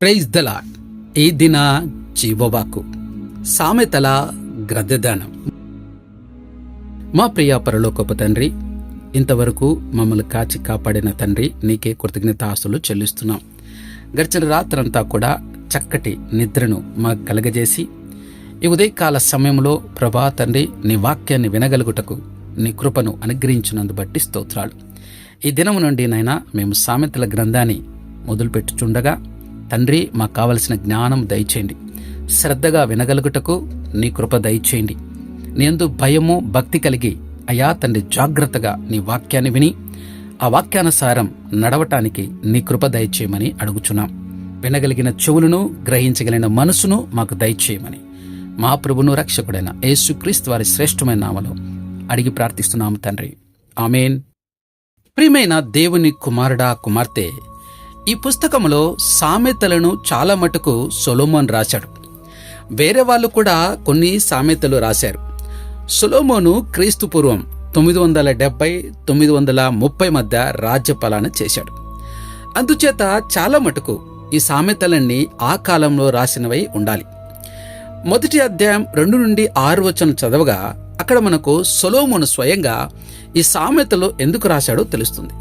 Praise the ఈ దిన జీవవాకు సామెతల గ్రద్దదానం మా ప్రియ పరలోకపు తండ్రి ఇంతవరకు మమ్మల్ని కాచి కాపాడిన తండ్రి నీకే కృతజ్ఞత ఆశలు చెల్లిస్తున్నాం. గడిచిన రాత్రంతా కూడా చక్కటి నిద్రను మాకు కలగజేసి ఈ ఉదయకాల సమయంలో ప్రభా తండ్రి నీ వాక్యాన్ని వినగలుగుటకు నీ కృపను అనుగ్రహించినందు బట్టి స్తోత్రాలు. ఈ దినము నుండి నైనా మేము సామెతల గ్రంథాన్ని మొదలుపెట్టుచుండగా తండ్రి మాకు కావలసిన జ్ఞానం దయచేయండి. శ్రద్ధగా వినగలుగుటకు నీ కృప దయచేయండి. నేందు భయము భక్తి కలిగి అయా తండ్రి జాగ్రత్తగా నీ వాక్యాన్ని విని ఆ వాక్యానుసారం నడవటానికి నీ కృప దయచేయమని అడుగుచున్నాం. వినగలిగిన చెవులను గ్రహించగలిగిన మనసును మాకు దయచేయమని. మా ప్రభును రక్షకుడైన యేసుక్రీస్తు వారి శ్రేష్టమైన నామలో అడిగి ప్రార్థిస్తున్నాము తండ్రి. ఆమెన్. ప్రియమైన దేవుని కుమారుడా కుమార్తె ఈ పుస్తకంలో సామెతలను చాలా మటుకు సొలోమోన్ రాశాడు. వేరే వాళ్ళు కూడా కొన్ని సామెతలు రాశారు. సొలోమోను క్రీస్తు పూర్వం తొమ్మిది వందల డెబ్బై తొమ్మిది వందల ముప్పై మధ్య రాజ్యపాలన చేశాడు. అందుచేత చాలా మటుకు ఈ సామెతలన్నీ ఆ కాలంలో రాసినవై ఉండాలి. మొదటి అధ్యాయం రెండు నుండి ఆరు వచనం చదవగా అక్కడ మనకు సొలోమోను స్వయంగా ఈ సామెతలు ఎందుకు రాశాడో తెలుస్తుంది.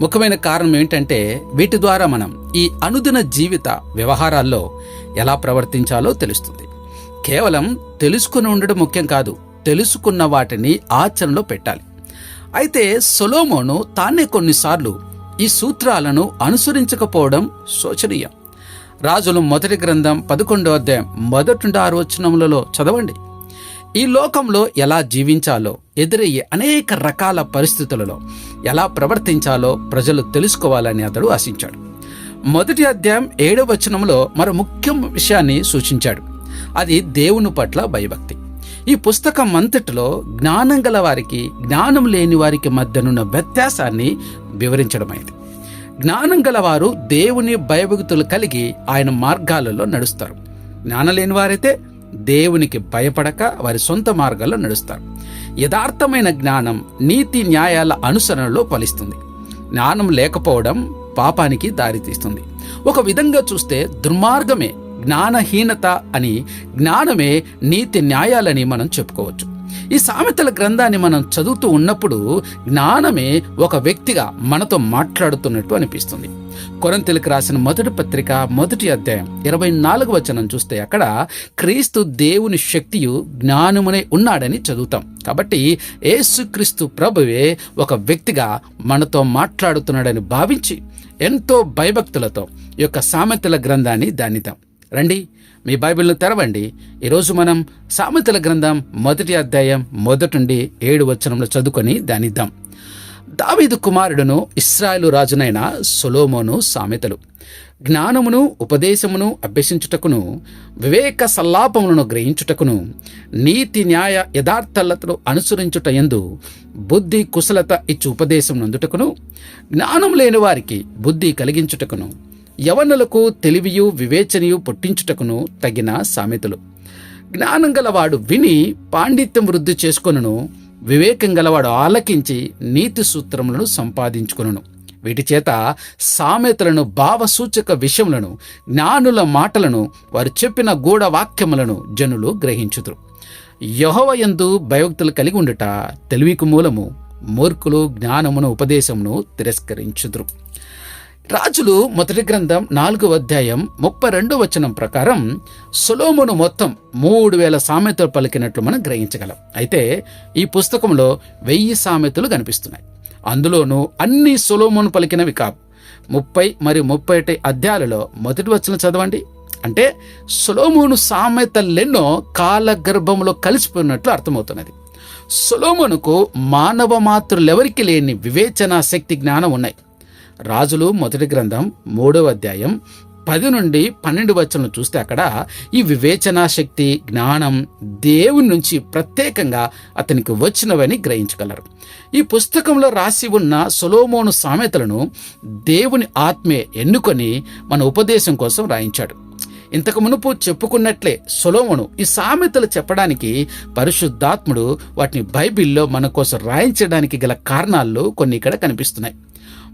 ముఖ్యమైన కారణం ఏంటంటే వీటి ద్వారా మనం ఈ అనుదిన జీవిత వ్యవహారాల్లో ఎలా ప్రవర్తించాలో తెలుస్తుంది. కేవలం తెలుసుకుని ఉండడం ముఖ్యం కాదు తెలుసుకున్న వాటిని ఆచరణలో పెట్టాలి. అయితే సొలోమోను తానే కొన్నిసార్లు ఈ సూత్రాలను అనుసరించకపోవడం శోచనీయం. రాజులు మొదటి గ్రంథం పదకొండో అధ్యాయం మొదటి ఆరు వచనములలో చదవండి. ఈ లోకంలో ఎలా జీవించాలో ఎదురయ్యే అనేక రకాల పరిస్థితులలో ఎలా ప్రవర్తించాలో ప్రజలు తెలుసుకోవాలని అతడు ఆశించాడు. మొదటి అధ్యాయం ఏడవ వచనంలో మరో ముఖ్య విషయాన్ని సూచించాడు. అది దేవుని పట్ల భయభక్తి. ఈ పుస్తకం అంతటిలో జ్ఞానం గల వారికి జ్ఞానం లేని వారికి మధ్యనున్న వ్యత్యాసాన్ని వివరించడమైంది జ్ఞానం గలవారు దేవుని భయభక్తులు కలిగి ఆయన మార్గాలలో నడుస్తారు. జ్ఞానం లేని వారైతే దేవునికి భయపడక వారి సొంత మార్గాల్లో నడుస్తారు. యథార్థమైన జ్ఞానం నీతి న్యాయాల అనుసరణలో ఫలిస్తుంది. జ్ఞానం లేకపోవడం పాపానికి దారితీస్తుంది. ఒక విధంగా చూస్తే దుర్మార్గమే జ్ఞానహీనత అని జ్ఞానమే నీతి న్యాయాలని మనం చెప్పుకోవచ్చు. ఈ సామెతల గ్రంథాన్ని మనం చదువుతూ ఉన్నప్పుడు జ్ఞానమే ఒక వ్యక్తిగా మనతో మాట్లాడుతున్నట్టు అనిపిస్తుంది. కొరంతెలకు రాసిన మొదటి పత్రిక మొదటి అధ్యాయం ఇరవై నాలుగు వచనం చూస్తే అక్కడ క్రీస్తు దేవుని శక్తియు జ్ఞానమునే ఉన్నాడని చదువుతాం. కాబట్టి ఏసుక్రీస్తు ప్రభువే ఒక వ్యక్తిగా మనతో మాట్లాడుతున్నాడని భావించి ఎంతో భయభక్తులతో ఈ యొక్క సామెతల గ్రంథాన్ని దానిద్దాం రండి. మీ బైబిల్ను తెరవండి. ఈరోజు మనం సామెతల గ్రంథం మొదటి అధ్యాయం మొదటి ఏడు వచనంలో చదువుకొని దానిద్దాం. దావీదు కుమారుడును ఇస్రాయేలు రాజునైన సొలోమోను సామెతలు. జ్ఞానమును ఉపదేశమును అభ్యసించుటకును వివేక సల్లాపములను గ్రహించుటకును నీతి న్యాయ యథార్థలతను అనుసరించుట ఎందు బుద్ధి కుశలత ఇచ్చు ఉపదేశం నందుటకును జ్ఞానం లేని వారికి బుద్ధి కలిగించుటకును. యవనులకు తెలివియు వివేచనయు పుట్టించుటకును తగిన సామెతలు. జ్ఞానం గలవాడు విని పాండిత్యం వృద్ధి చేసుకొనును వివేకం గలవాడు ఆలకించి నీతి సూత్రములను సంపాదించుకొనును. వీటి చేత సామెతలను భావసూచక విషయములను జ్ఞానుల మాటలను వారు చెప్పిన గూఢ వాక్యములను జనులు గ్రహించుదురు. యహోవయందు యందు కలిగి ఉండుట తెలివికి మూలము మూర్ఖులు జ్ఞానమును ఉపదేశమును తిరస్కరించుదురు. రాజులు మొదటి గ్రంథం నాలుగు అధ్యాయం ముప్పై రెండో వచనం ప్రకారం సొలోమును మొత్తం మూడు వేల సామెతలు పలికినట్లు మనం గ్రహించగలం. అయితే ఈ పుస్తకంలో వెయ్యి సామెతలు కనిపిస్తున్నాయి. అందులోనూ అన్ని సొలోమును పలికినవి కావు. ముప్పై మరియు ముప్పై ఒకటి అధ్యాయాలలో మొదటి వచనం చదవండి. అంటే సొలోమును సామెతలెన్నో కాలగర్భంలో కలిసిపోయినట్లు అర్థమవుతున్నది. సొలోమునుకు మానవ మాతృలెవరికి లేని వివేచన శక్తి జ్ఞానం ఉన్నాయి. రాజులు మొదటి గ్రంథం మూడవ అధ్యాయం పది నుండి పన్నెండు వచ్చలను చూస్తే అక్కడ ఈ వివేచనా శక్తి జ్ఞానం దేవుని నుంచి ప్రత్యేకంగా అతనికి వచ్చినవని గ్రహించగలరు. ఈ పుస్తకంలో రాసి ఉన్న సొలోమోను సామెతలను దేవుని ఆత్మే ఎన్నుకొని మన ఉపదేశం కోసం రాయించాడు. ఇంతకు మునుపు చెప్పుకున్నట్లే సొలోమును ఈ సామెతలు చెప్పడానికి పరిశుద్ధాత్ముడు వాటిని బైబిల్లో మన కోసం రాయించడానికి గల కారణాల్లో కొన్ని ఇక్కడ కనిపిస్తున్నాయి.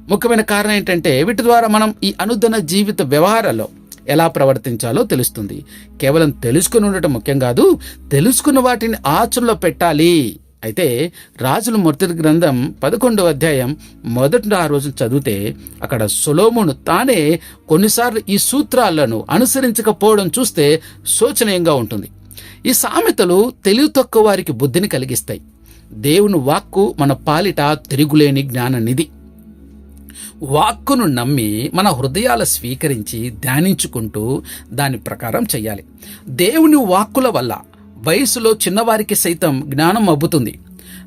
ముఖ్యమైన కారణం ఏంటంటే వీటి ద్వారా మనం ఈ అనుదిన జీవిత వ్యవహారాల్లో ఎలా ప్రవర్తించాలో తెలుస్తుంది. కేవలం తెలుసుకుని ఉండటం ముఖ్యం కాదు తెలుసుకున్న వాటిని ఆచరణలో పెట్టాలి. అయితే రాజుల మొదటి గ్రంథం పదకొండవ అధ్యాయం మొదటి ఆ రోజు చదివితే అక్కడ సొలోమును తానే కొన్నిసార్లు ఈ సూత్రాలను అనుసరించకపోవడం చూస్తే శోచనీయంగా ఉంటుంది. ఈ సామెతలు తెలివి తక్కువ వారికి బుద్ధిని కలిగిస్తాయి. దేవుని వాక్కు మన పాలిట తిరుగులేని జ్ఞాననిధి. వాక్కును నమ్మి మన హృదయాల స్వీకరించి ధ్యానించుకుంటూ దాని ప్రకారం చేయాలి దేవుని వాక్కుల వల్ల వయసులో చిన్నవారికి సైతం జ్ఞానం అబ్బుతుంది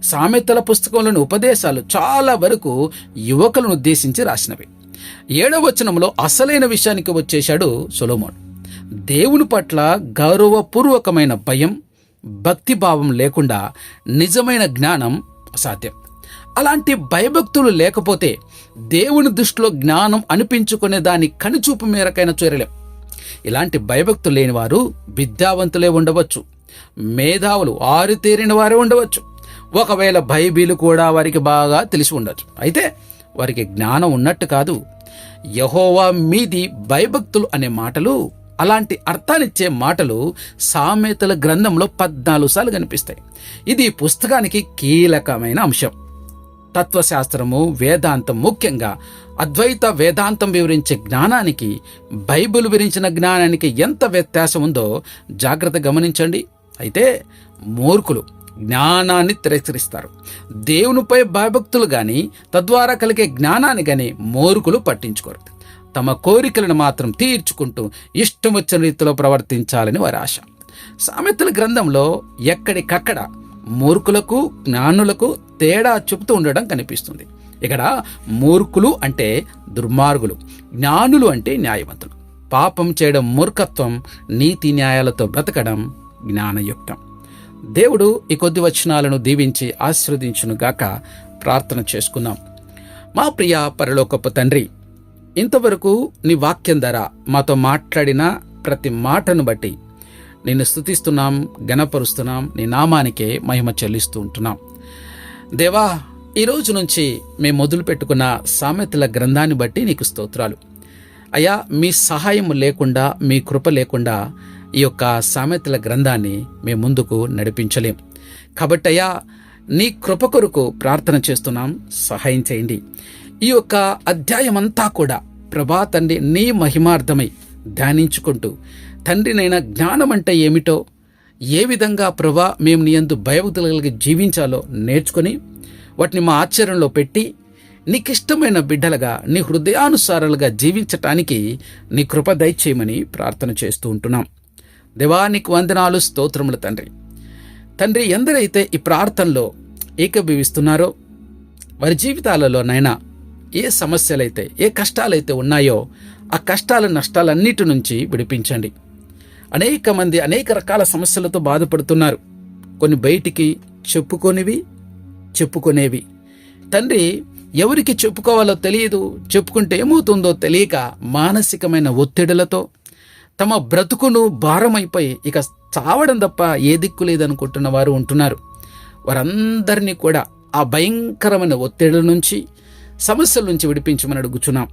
సామెతల పుస్తకంలోని ఉపదేశాలు చాలా వరకు యువకులను ఉద్దేశించి రాసినవి. ఏడవ వచనంలో అసలైన విషయానికి వచ్చేశాడు సొలోమోన్. దేవుని పట్ల గౌరవపూర్వకమైన భయం భక్తిభావం లేకుండా నిజమైన జ్ఞానం అసాధ్యం. అలాంటి భయభక్తులు లేకపోతే దేవుని దృష్టిలో జ్ఞానం అనిపించుకునే దాని కనుచూపు మేరకైనా చేరలేం. ఇలాంటి భయభక్తులు లేని వారు విద్యావంతులే ఉండవచ్చు. మేధావులు ఆరుతేరిన వారే ఉండవచ్చు. ఒకవేళ బైబిల్ కూడా వారికి బాగా తెలిసి ఉండొచ్చు. అయితే వారికి జ్ఞానం ఉన్నట్టు కాదు. యహోవా మీది భయభక్తులు అనే మాటలు అలాంటి అర్థాన్నిచ్చే మాటలు సామెతల గ్రంథంలో పద్నాలుగు సార్లు కనిపిస్తాయి. ఇది పుస్తకానికి కీలకమైన అంశం. తత్వశాస్త్రము వేదాంతం ముఖ్యంగా అద్వైత వేదాంతం వివరించే జ్ఞానానికి బైబిల్ వివరించిన జ్ఞానానికి ఎంత వ్యత్యాసం ఉందో జాగ్రత్త గమనించండి. అయితే మూర్ఖులు జ్ఞానాన్ని తిరస్కరిస్తారు. దేవునిపై భయభక్తులు గాని తద్వారా కలిగే జ్ఞానాన్ని గాని మూర్ఖులు పట్టించుకోరు. తమ కోరికలను మాత్రం తీర్చుకుంటూ ఇష్టం వచ్చిన రీతిలో ప్రవర్తించాలని వారి ఆశ. సామెతల గ్రంథంలో ఎక్కడికక్కడ మూర్ఖులకు జ్ఞానులకు తేడా చెబుతూ ఉండడం కనిపిస్తుంది. ఇక్కడ మూర్ఖులు అంటే దుర్మార్గులు జ్ఞానులు అంటే న్యాయవంతులు. పాపం చేయడం మూర్ఖత్వం నీతి న్యాయాలతో బ్రతకడం జ్ఞానయుక్తం. దేవుడు ఈ కొద్ది వచనాలను దీవించి ఆశీర్వదించునుగాక ప్రార్థన చేసుకుందాం. మా ప్రియ పరలోకపు తండ్రి ఇంతవరకు నీ వాక్యం ధర మాతో మాట్లాడిన ప్రతి మాటను బట్టి నిన్ను స్థుతిస్తున్నాం గణపరుస్తున్నాం నీ నామానికే మహిమ చెల్లిస్తూ ఉంటున్నాం. దేవా ఈ రోజు నుంచి మేము మొదలు పెట్టుకున్న సామెతల గ్రంథాన్ని బట్టి నీకు స్తోత్రాలు. అయ్యా మీ సహాయం లేకుండా మీ కృప లేకుండా ఈ యొక్క సామెతల గ్రంథాన్ని మేము ముందుకు నడిపించలేం. కాబట్టి అయ్యా నీ కృప కొరకు ప్రార్థన చేస్తున్నాం సహాయం చేయండి. ఈ యొక్క అధ్యాయమంతా కూడా ప్రభా తండ్రి నీ మహిమార్థమై ధ్యానించుకుంటూ తండ్రినైనా జ్ఞానం అంటే ఏమిటో ఏ విధంగా ప్రభా మేము నీ యందు భయభక్తులు జీవించాలో నేర్చుకొని వాటిని మా ఆచరణలో పెట్టి నీకిష్టమైన బిడ్డలుగా నీ హృదయానుసారాలుగా జీవించటానికి నీ కృప దయచేయమని ప్రార్థన చేస్తూ ఉంటున్నాం. దేవానికి వందనాలు స్తోత్రములు తండ్రి. తండ్రి ఎందరైతే ఈ ప్రార్థనలో ఏకభవిస్తున్నారో వారి జీవితాలలోనైనా ఏ సమస్యలైతే ఏ కష్టాలైతే ఉన్నాయో ఆ కష్టాల నష్టాలన్నిటి నుంచి విడిపించండి. అనేక మంది అనేక రకాల సమస్యలతో బాధపడుతున్నారు. కొన్ని బయటికి చెప్పుకొనివి చెప్పుకునేవి. తండ్రి ఎవరికి చెప్పుకోవాలో తెలియదు చెప్పుకుంటే ఏమవుతుందో తెలియక మానసికమైన ఒత్తిడులతో తమ బ్రతుకును భారమైపోయి ఇక చావడం తప్ప ఏ దిక్కు లేదనుకుంటున్న వారు ఉంటున్నారు. వారందరినీ కూడా ఆ భయంకరమైన ఒత్తిడుల నుంచి సమస్యల నుంచి విడిపించమని అడుగుచున్నాం.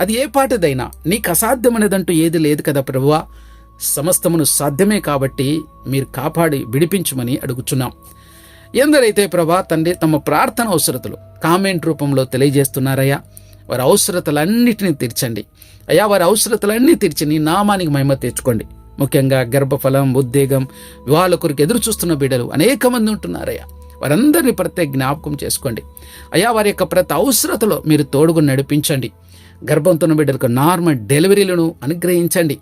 అది ఏ పాటిదైనా నీకు అసాధ్యమైనదంటూ ఏది లేదు కదా ప్రభువా? సమస్తమును సాధ్యమే కాబట్టి మీరు కాపాడి విడిపించమని అడుగుచున్నాం. ఎందరైతే ప్రభా తండ్రి తమ ప్రార్థన అవసరతలు కామెంట్ రూపంలో తెలియజేస్తున్నారయ్యా వారి అవసరతలన్నిటినీ తీర్చండి. అయ్యా వారి అవసరతలన్నీ తీర్చి నీ నామానికి మహిమ తెచ్చుకోండి. ముఖ్యంగా గర్భఫలం ఉద్వేగం వివాహాల కొరకు ఎదురు చూస్తున్న బిడ్డలు అనేక మంది ఉంటున్నారయ్యా. వారందరినీ ప్రత్యేక జ్ఞాపకం చేసుకోండి. అయ్యా వారి యొక్క ప్రతి అవసరతలో మీరు తోడుగు నడిపించండి. గర్భంతో బిడ్డలకు నార్మల్ డెలివరీలను అనుగ్రహించండి.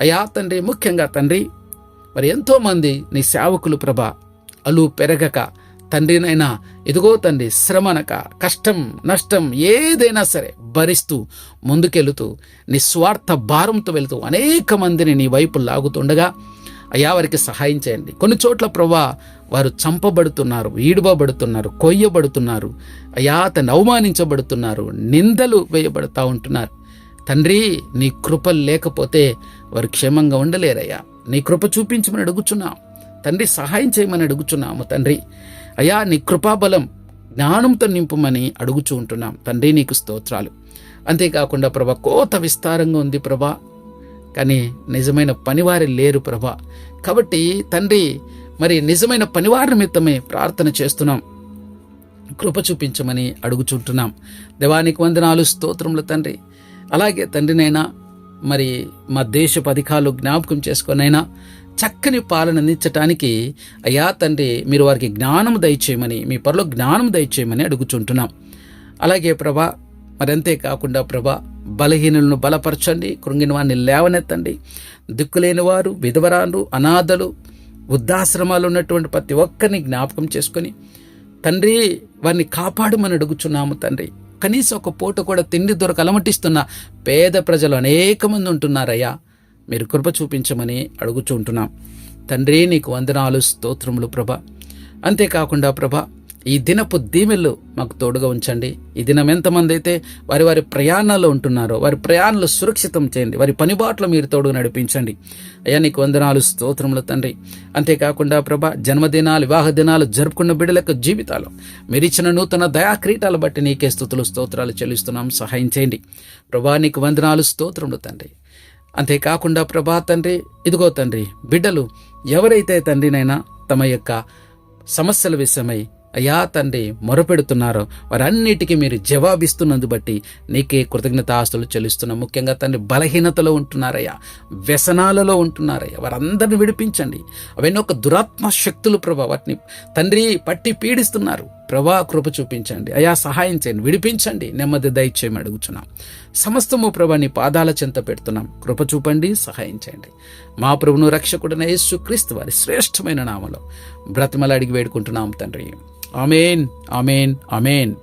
అయ్యా తండ్రి ముఖ్యంగా తండ్రి మరి ఎంతోమంది నీ సేవకులు ప్రభ అలు పెరగక తండ్రినైనా ఇదిగో తండ్రి శ్రమనక కష్టం నష్టం ఏదైనా సరే భరిస్తూ ముందుకెళుతూ నిస్వార్థ భారంతో వెళుతూ అనేక మందిని నీ వైపు లాగుతుండగా అయ్యా వారికి సహాయం చేయండి. కొన్ని చోట్ల ప్రభా వారు చంపబడుతున్నారు ఈడుబడుతున్నారు కొయ్యబడుతున్నారు అయ్యా తను అవమానించబడుతున్నారు నిందలు వేయబడుతూ ఉంటున్నారు. తండ్రి నీ కృప లేకపోతే వారు క్షేమంగా ఉండలేరయ్యా. నీ కృప చూపించమని అడుగుచున్నాం. తండ్రి సహాయం చేయమని అడుగుచున్నాము తండ్రి. అయ్యా నీ కృపాబలం జ్ఞానంతో నింపమని అడుగుచూ ఉంటున్నాం. తండ్రి నీకు స్తోత్రాలు. అంతేకాకుండా ప్రభా కోత విస్తారంగా ఉంది ప్రభా. కానీ నిజమైన పనివారి లేరు ప్రభా. కాబట్టి తండ్రి మరి నిజమైన పనివారి నిమిత్తమే ప్రార్థన చేస్తున్నాం. కృప చూపించమని అడుగుచుంటున్నాం. దేవానికి వందనాలు స్తోత్రములు తండ్రి. అలాగే తండ్రినైనా మరి మా దేశపు అధికారులు జ్ఞాపకం చేసుకొనైనా చక్కని పాలన అందించటానికి అయ్యా తండ్రి మీరు వారికి జ్ఞానం దయచేయమని మీ పనిలో జ్ఞానం దయచేయమని అడుగుచుంటున్నాం. అలాగే ప్రభా మరంతే కాకుండా ప్రభా బలహీనులను బలపరచండి కృంగిన వారిని లేవనెత్తండి. దిక్కులేని వారు విధవరాలు అనాథలు వృద్ధాశ్రమాలు ఉన్నటువంటి ప్రతి ఒక్కరిని జ్ఞాపకం చేసుకొని తండ్రి వారిని కాపాడమని అడుగుచున్నాము తండ్రి. కనీసం ఒక పూట కూడా తిండి దొరక అలమటిస్తున్న పేద ప్రజలు అనేక మంది ఉంటున్నారయ్యా. మీరు కృప చూపించమని అడుగుచుంటున్నాం తండ్రి నీకు వందనాలు స్తోత్రములు ప్రభ. అంతేకాకుండా ప్రభ ఈ దినపు దీవెళ్ళు మాకు తోడుగా ఉంచండి. ఈ దినం ఎంతమంది అయితే వారి వారి ప్రయాణాల్లో ఉంటున్నారో వారి ప్రయాణాలు సురక్షితం చేయండి. వారి పనిబాట్లు మీరు తోడుగా నడిపించండి. అయ్యా నీకు వందనాలు స్తోత్రములు తండ్రి. అంతేకాకుండా ప్రభ జన్మదినాలు వివాహ దినాలు జరుపుకున్న బిడ్డలకు జీవితాలు. మీరు ఇచ్చిన నూతన దయాక్రీటాలు బట్టి నీకే స్థుతులు స్తోత్రాలు చెల్లిస్తున్నాం. సహాయం చేయండి. ప్రభా నీకు వందనాలు స్తోత్రములు తండ్రి. అంతేకాకుండా ప్రభా తండ్రి ఇదిగో తండ్రి బిడ్డలు ఎవరైతే తండ్రినైనా తమ యొక్క సమస్యల విషయమై అయ్యా తండ్రి మొరపెడుతున్నారో. వారన్నిటికీ మీరు జవాబిస్తున్నందు బట్టి నీకే కృతజ్ఞత ఆస్తులు చెల్లిస్తున్నాం. ముఖ్యంగా తండ్రి బలహీనతలో ఉంటున్నారయ్యా. వ్యసనాలలో ఉంటున్నారయ్యా. వారందరిని విడిపించండి. అవన్నీ ఒక దురాత్మ శక్తులు ప్రభా. వాటిని తండ్రి పట్టి పీడిస్తున్నారు. ప్రభా కృప చూపించండి. అయా సహాయం చేయండి. విడిపించండి. నెమ్మది దయచేయమని అడుగుచున్నాం. సమస్తము ప్రభా నీ పాదాల చెంత పెడుతున్నాం. కృప చూపండి సహాయం చేయండి. మా ప్రభును రక్షకుడైన యేసు క్రీస్తు వారి శ్రేష్టమైన నామలో బ్రతిమల అడిగి వేడుకుంటున్నాం తండ్రి. Amen amen amen.